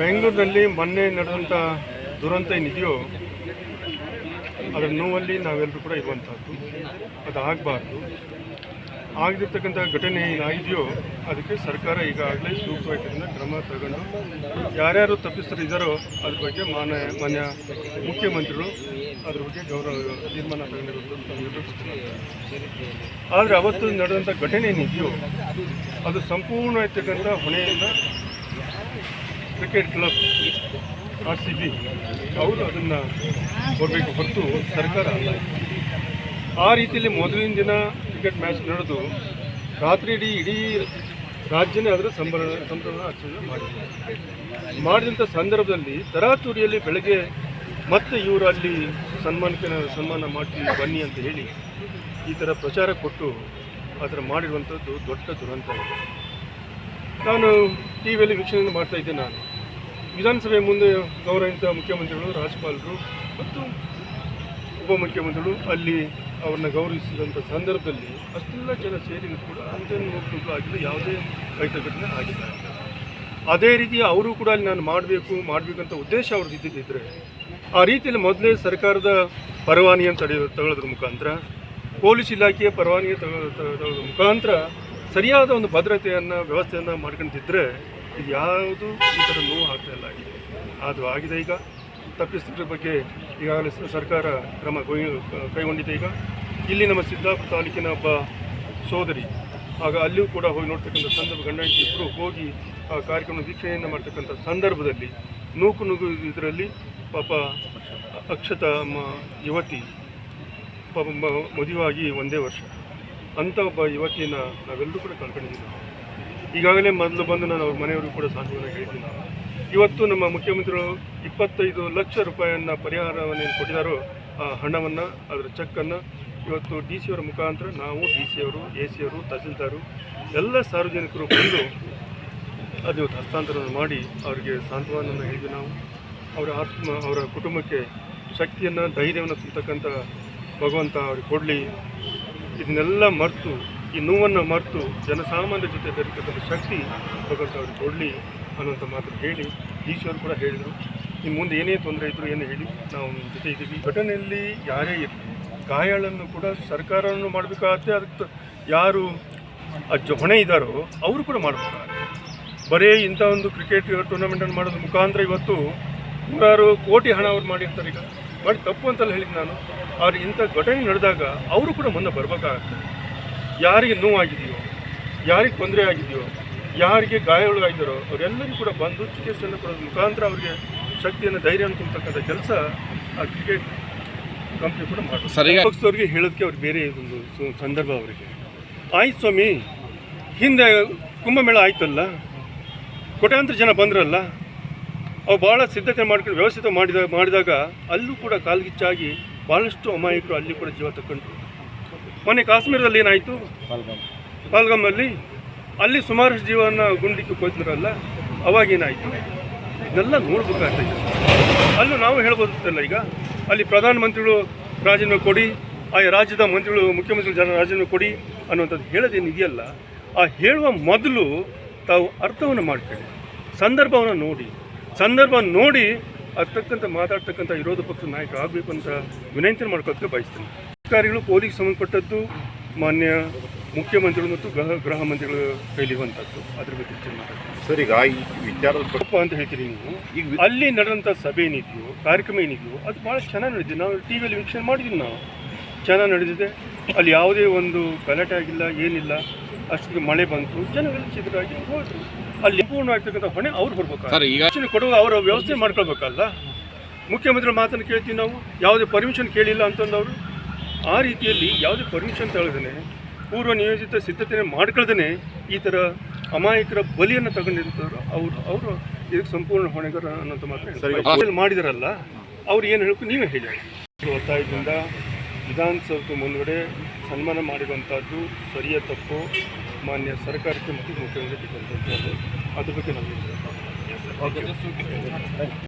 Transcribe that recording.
ಬೆಂಗಳೂರಿನಲ್ಲಿ ಮೊನ್ನೆ ನಡೆದಂಥ ದುರಂತ ಏನಿದೆಯೋ ಅದರ ನೋವಲ್ಲಿ ನಾವೆಲ್ಲರೂ ಕೂಡ ಇರುವಂಥದ್ದು ಅದು ಆಗಬಾರ್ದು ಆಗದಿರ್ತಕ್ಕಂಥ ಘಟನೆ ಏನಾಗಿದೆಯೋ ಅದಕ್ಕೆ ಸರ್ಕಾರ ಈಗಾಗಲೇ ಸೂಕ್ತವಾಗಿದ್ದರಿಂದ ಕ್ರಮ ತಗೊಂಡು ಯಾರ್ಯಾರು ತಪ್ಪಿಸ್ತರು ಇದ್ದಾರೋ ಅದ್ರ ಬಗ್ಗೆ ಮಾನ್ಯ ಮಾನ್ಯ ಮುಖ್ಯಮಂತ್ರಿಗಳು ಅದ್ರ ಬಗ್ಗೆ ಗೌರವ ತೀರ್ಮಾನ ತಗೊಂಡಿರೋದು. ಆದರೆ ಅವತ್ತು ನಡೆದಂಥ ಘಟನೆ ಏನಿದೆಯೋ ಅದು ಸಂಪೂರ್ಣ ಇರ್ತಕ್ಕಂಥ ಹೊಣೆಯನ್ನು cricket club R C B ಅವರು ಅದನ್ನು ಕೊಡಬೇಕು ಹೊರತು ಸರ್ಕಾರ ಅಲ್ಲ ಆ ರೀತಿಯಲ್ಲಿ ಮೊದಲಿನ ದಿನ ಕ್ರಿಕೆಟ್ ಮ್ಯಾಚ್ ನಡೆದು ರಾತ್ರಿ ಇಡೀ ಇಡೀ ರಾಜ್ಯನೇ ಅದರ ಸಂಭ್ರಮ ಸಂಭ್ರಮ ಆಚರಣೆ ಮಾಡಿದ್ದಾರೆ ಮಾಡಿದಂಥ ಸಂದರ್ಭದಲ್ಲಿ ತರಾತುರಿಯಲ್ಲಿ ಬೆಳಗ್ಗೆ ಮತ್ತೆ ಇವರು ಅಲ್ಲಿ ಸನ್ಮಾನಕ್ಕೆ ಸನ್ಮಾನ ಮಾಡ್ತೀವಿ ಬನ್ನಿ ಅಂತ ಹೇಳಿ ಈ ಥರ ಪ್ರಚಾರ ಕೊಟ್ಟು ಅದರ ಮಾಡಿರುವಂಥದ್ದು ದೊಡ್ಡ ದುರಂತ. ನಾನು ಟಿ ವಿಯಲ್ಲಿ ವೀಕ್ಷಣೆ ಮಾಡ್ತಾ ಇದ್ದೆ ನಾನು. ವಿಧಾನಸಭೆ ಮುಂದೆ ಗೌರವಿತ ಮುಖ್ಯಮಂತ್ರಿಗಳು, ರಾಜ್ಯಪಾಲರು ಮತ್ತು ಉಪಮುಖ್ಯಮಂತ್ರಿಗಳು ಅಲ್ಲಿ ಅವ್ರನ್ನ ಗೌರವಿಸಿದಂಥ ಸಂದರ್ಭದಲ್ಲಿ ಅಷ್ಟೆಲ್ಲ ಜನ ಸೇರಿ ಕೂಡ ನೋಡ್ಕೊಂಡು ಆಗಿಲ್ಲ, ಯಾವುದೇ ರೈತ ಘಟನೆ ಆಗಿಲ್ಲ. ಅದೇ ರೀತಿ ಅವರು ಕೂಡ ಅಲ್ಲಿ ನಾನು ಮಾಡಬೇಕು ಮಾಡಬೇಕಂತ ಉದ್ದೇಶ ಅವ್ರದ್ದು ಇದ್ದಿದ್ದಿದ್ರೆ ಆ ರೀತಿಯಲ್ಲಿ ಮೊದಲೇ ಸರ್ಕಾರದ ಪರವಾನಿಯನ್ನು ತಡೆಯೋ ತಗೊಳ್ಳೋದ್ರ ಮುಖಾಂತರ, ಪೊಲೀಸ್ ಇಲಾಖೆಯ ಪರವಾನಿಗೆ ತಗೊಳ್ಳೋ ತಗೊಳ್ಳೋದ್ರ ಮುಖಾಂತರ ಸರಿಯಾದ ಒಂದು ಭದ್ರತೆಯನ್ನು, ವ್ಯವಸ್ಥೆಯನ್ನು ಮಾಡ್ಕೊಂತಿದ್ರೆ ಇದು ಯಾವುದು ಈ ಥರ ನೋವು ಆಗ್ತಾ ಇಲ್ಲ. ಆಗಿದೆ ಅದು ಆಗಿದೆ ಈಗ. ತಪ್ಪಿಸ್ತಿದ್ರ ಬಗ್ಗೆ ಈಗಾಗಲೇ ಸರ್ಕಾರ ಕ್ರಮ ಕೈಗೊಂಡಿದೆ ಈಗ. ಇಲ್ಲಿ ನಮ್ಮ ಸಿದ್ದಾಪುರ ತಾಲೂಕಿನ ಒಬ್ಬ ಸೋದರಿ, ಆಗ ಅಲ್ಲಿಯೂ ಕೂಡ ಹೋಗಿ ನೋಡ್ತಕ್ಕಂಥ ಸಂದರ್ಭ ಗಂಡ ಇಬ್ಬರು ಹೋಗಿ ಆ ಕಾರ್ಯಕ್ರಮ ವೀಕ್ಷಣೆಯನ್ನು ಮಾಡ್ತಕ್ಕಂಥ ಸಂದರ್ಭದಲ್ಲಿ ನೂಕು ನುಗ್ಗು ಇದರಲ್ಲಿ ಪಾಪ ಅಕ್ಷತ ಯುವತಿ, ಪಾಪ ಮದುವೆ ಮದುವೆಯಾಗಿ ಒಂದೇ ವರ್ಷ. ಅಂಥ ಒಬ್ಬ ಯುವತಿಯನ್ನು ನಾವೆಲ್ಲರೂ ಕೂಡ ಕಳ್ಕೊಂಡಿದ್ದೀವಿ. ಈಗಾಗಲೇ ಮೊದಲು ಬಂದು ನಾನು ಅವ್ರ ಮನೆಯವ್ರಿಗೂ ಕೂಡ ಸಾಂತ್ವನ ಹೇಳಿದ್ದೀನಿ. ಇವತ್ತು ನಮ್ಮ ಮುಖ್ಯಮಂತ್ರಿಗಳು ಇಪ್ಪತ್ತೈದು ಲಕ್ಷ ರೂಪಾಯಿಯನ್ನು ಪರಿಹಾರವನ್ನು ಏನು ಕೊಟ್ಟಿದ್ದಾರೋ ಆ ಹಣವನ್ನು, ಅದರ ಚೆಕ್ಕನ್ನು ಇವತ್ತು ಡಿ ಸಿ ಅವರ ಮುಖಾಂತರ ನಾವು ಡಿ ಸಿ ಅವರು ಎ ಸಿ ಅವರು, ತಹಸೀಲ್ದಾರು, ಎಲ್ಲ ಸಾರ್ವಜನಿಕರು ಬಂದು ಅದು ಹಸ್ತಾಂತರವನ್ನು ಮಾಡಿ ಅವರಿಗೆ ಸಾಂತ್ವನವನ್ನು ಹೇಳಿದ್ವಿ ನಾವು ಅವರ ಆತ್ಮ, ಅವರ ಕುಟುಂಬಕ್ಕೆ ಶಕ್ತಿಯನ್ನು, ಧೈರ್ಯವನ್ನು ತುಂಬತಕ್ಕಂಥ ಭಗವಂತ ಅವ್ರಿಗೆ ಕೊಡಲಿ. ಇದನ್ನೆಲ್ಲ ಮರೆತು ಈ ನೋವನ್ನು ಮರೆತು ಜನಸಾಮಾನ್ಯರ ಜೊತೆ ಬೆರೀತಕ್ಕಂಥ ಶಕ್ತಿ ಭಗವಂತ ಅವ್ರಿಗೆ ಕೊಡಲಿ ಅನ್ನುವಂಥ ಮಾತು ಹೇಳಿ ಈಶ್ವರು ಕೂಡ ಹೇಳಿದರು. ಇನ್ನು ಮುಂದೆ ಏನೇ ತೊಂದರೆ ಇದ್ದರು ಏನು ಹೇಳಿ ನಾವು ನಿಮ್ಮ ಜೊತೆ ಇದ್ದೀವಿ. ಘಟನೆಯಲ್ಲಿ ಯಾರೇ ಇರಲಿ, ಗಾಯಾಳನ್ನು ಕೂಡ ಸರ್ಕಾರವನ್ನು ಮಾಡಬೇಕಾಗತ್ತೆ, ಅದಕ್ಕೆ ಯಾರು ಅಜ್ಜ ಹೊಣೆ ಇದ್ದಾರೋ ಅವರು ಕೂಡ ಮಾಡಬೇಕಾಗತ್ತೆ ಬರೀ ಇಂಥ ಒಂದು ಕ್ರಿಕೆಟ್ ಟೂರ್ನಮೆಂಟನ್ನು ಮಾಡೋದ್ರ ಮುಖಾಂತರ ಇವತ್ತು ನೂರಾರು ಕೋಟಿ ಹಣ ಅವ್ರು ಮಾಡಿರ್ತಾರೆ ಈಗ. ಮಾಡಿ ತಪ್ಪು ಅಂತಲ್ಲ ಹೇಳಿದ್ದು ನಾನು. ಆದರೆ ಇಂಥ ಘಟನೆ ನಡೆದಾಗ ಅವರು ಕೂಡ ಮುಂದೆ ಬರಬೇಕಾಗತ್ತೆ. ಯಾರಿಗೆ ನೋವಾಗಿದೆಯೋ ಯಾರಿಗೆ ತೊಂದರೆ ಆಗಿದೆಯೋ ಯಾರಿಗೆ ಗಾಯಗಳಾಗಿದ್ದಾರೋ ಅವರೆಲ್ಲರೂ ಕೂಡ ಬಂದು ಚಿಕಿತ್ಸೆಯನ್ನು ಕೊಡೋದ್ರ ಮುಖಾಂತರ ಅವರಿಗೆ ಶಕ್ತಿಯನ್ನು ಧೈರ್ಯವನ್ನು ತುಂಬತಕ್ಕಂಥ ಕೆಲಸ ಆ ಕ್ರಿಕೆಟ್ ಕಂಪ್ನಿ ಕೂಡ ಮಾಡ್ತಾರೆ ಸರಿಯಾಗಿ ಹೇಳೋದಕ್ಕೆ ಅವ್ರಿಗೆ ಬೇರೆ ಒಂದು ಸಂದರ್ಭ ಅವರಿಗೆ. ಆಯ್ತು ಸ್ವಾಮಿ ಹಿಂದೆ ಕುಂಭಮೇಳ ಆಯ್ತಲ್ಲ ಕೋಟ್ಯಾಂತರ ಜನ ಬಂದ್ರಲ್ಲ ಅವು ಭಾಳ ಸಿದ್ಧತೆ ಮಾಡ್ಕೊಂಡು ವ್ಯವಸ್ಥಿತ ಮಾಡಿದಾಗ ಮಾಡಿದಾಗ ಅಲ್ಲೂ ಕೂಡ ಕಾಲ್ಗಿಚ್ಚಾಗಿ ಭಾಳಷ್ಟು ಅಮಾಯಕರು ಅಲ್ಲಿ ಕೂಡ ಜೀವ ತಗೊಂಡ್ರು ಮೊನ್ನೆ ಕಾಶ್ಮೀರದಲ್ಲಿ ಏನಾಯಿತು? ಪಾಲ್ಗಾಮಲ್ಲಿ ಅಲ್ಲಿ ಸುಮಾರಷ್ಟು ಜೀವನ ಗುಂಡಿಕ್ಕೆ ಕೊಯ್ತಿರಲ್ಲ ಅವಾಗೇನಾಯಿತು ಇದೆಲ್ಲ ನೋಡ್ಬೇಕಾಗ್ತದೆ. ಅಲ್ಲೂ ನಾವು ಹೇಳ್ಬೋದಿತ್ತಲ್ಲ ಈಗ. ಅಲ್ಲಿ ಪ್ರಧಾನಮಂತ್ರಿಗಳು ರಾಜೀನಾಮೆ ಕೊಡಿ ಆ ರಾಜ್ಯದ ಮಂತ್ರಿಗಳು ಮುಖ್ಯಮಂತ್ರಿಗಳು ಜನ ರಾಜೀನಾಮೆ ಕೊಡಿ ಅನ್ನುವಂಥದ್ದು ಹೇಳೋದೇನು ಇದೆಯಲ್ಲ? ಆ ಹೇಳುವ ಮೊದಲು ತಾವು ಅರ್ಥವನ್ನು ಮಾಡ್ಕೊಳ್ಳಿ. ಸಂದರ್ಭವನ್ನು ನೋಡಿ. ಸಂದರ್ಭ ನೋಡಿ ಅದಕ್ಕಂಥ ಮಾತಾಡ್ತಕ್ಕಂಥ ವಿರೋಧ ಪಕ್ಷದ ನಾಯಕ ಆಗಬೇಕು ಅಂತ ವಿನಂತಿ ಮಾಡ್ಕೊಳ್ಳೋದಕ್ಕೆ ಬಯಸ್ತೀನಿ. ಅಧಿಕಾರಿಗಳು ಪೊಲೀಸ್ ಸಂಬಂಧಪಟ್ಟದ್ದು ಮಾನ್ಯ ಮುಖ್ಯಮಂತ್ರಿಗಳು ಮತ್ತು ಗೃಹ ಗೃಹ ಮಂತ್ರಿಗಳ ಕೈಲಿರುವಂಥದ್ದು ಅದ್ರ ಬಗ್ಗೆ ಚರ್ಚೆ ಮಾತಾಡ್ತೀನಿ ಸರ್ ಈಗ ಈ ವಿಚಾರದ ತಪ್ಪು ಅಂತ ಹೇಳ್ತೀರಿ ನೀವು. ಈಗ ಅಲ್ಲಿ ನಡೆದಂಥ ಸಭೆ ಏನಿದೆಯೋ ಕಾರ್ಯಕ್ರಮ ಏನಿದೆಯೋ ಅದು ಭಾಳ ಚೆನ್ನಾಗಿ ನಡೆದಿದೆ. ನಾವು ಟಿ ವಿಯಲ್ಲಿ ವೀಕ್ಷಣೆ ಮಾಡಿದ್ವಿ ನಾವು. ಚೆನ್ನಾಗಿ ನಡೆದಿದೆ. ಅಲ್ಲಿ ಯಾವುದೇ ಒಂದು ಗಲಾಟೆ ಆಗಿಲ್ಲ ಏನಿಲ್ಲ ಅಷ್ಟೊತ್ತಿಗೆ ಮಳೆ ಬಂತು ಜನಗಳು ಚಿದ್ರಾಗಿ ಹೋದ್ರು. ಅಲ್ಲಿ ಸಂಪೂರ್ಣವಾಗಿರ್ತಕ್ಕಂಥ ಹೊಣೆ ಅವ್ರು ಬರ್ಬೇಕು ಸರ್ ಈಗ ರಕ್ಷಣೆ ಕೊಡುವ ಅವರ ವ್ಯವಸ್ಥೆ ಮಾಡ್ಕೊಳ್ಬೇಕಲ್ಲ. ಮುಖ್ಯಮಂತ್ರಿ ಮಾತನ್ನು ಕೇಳ್ತೀವಿ ನಾವು. ಯಾವುದೇ ಪರ್ಮಿಷನ್ ಕೇಳಿಲ್ಲ ಅಂತಂದವರು ಆ ರೀತಿಯಲ್ಲಿ ಯಾವುದೇ ಪರ್ಮಿಷನ್ ತಗೊಳ್ದೇ ಪೂರ್ವ ನಿಯೋಜಿತ ಸಿದ್ಧತೆ ಮಾಡ್ಕೊಳ್ದೇ ಈ ಥರ ಅಮಾಯಕರ ಬಲಿಯನ್ನು ತಗೊಂಡಿರ್ತಾರೆ ಅವರು ಅವರು ಇದಕ್ಕೆ ಸಂಪೂರ್ಣ ಹೊಣೆಗಾರ ಅನ್ನೋದು ಮಾತ್ರ. ಮಾಡಿದಾರಲ್ಲ ಅವ್ರು ಏನು ಹೇಳಬೇಕು ನೀವೇ ಹೇಳಿ. ಒತ್ತಾಯದಿಂದ ವಿಧಾನಸೌಧ ಮುಂದುಗಡೆ ಸನ್ಮಾನ ಮಾಡಿರುವಂಥದ್ದು ಸರಿಯ ತಪ್ಪು? ಮಾನ್ಯ ಸರ್ಕಾರಕ್ಕೆ ಮತ್ತು ಮುಖ್ಯಮಂತ್ರಿ ಅದ್ರ ಬಗ್ಗೆ ನಾವು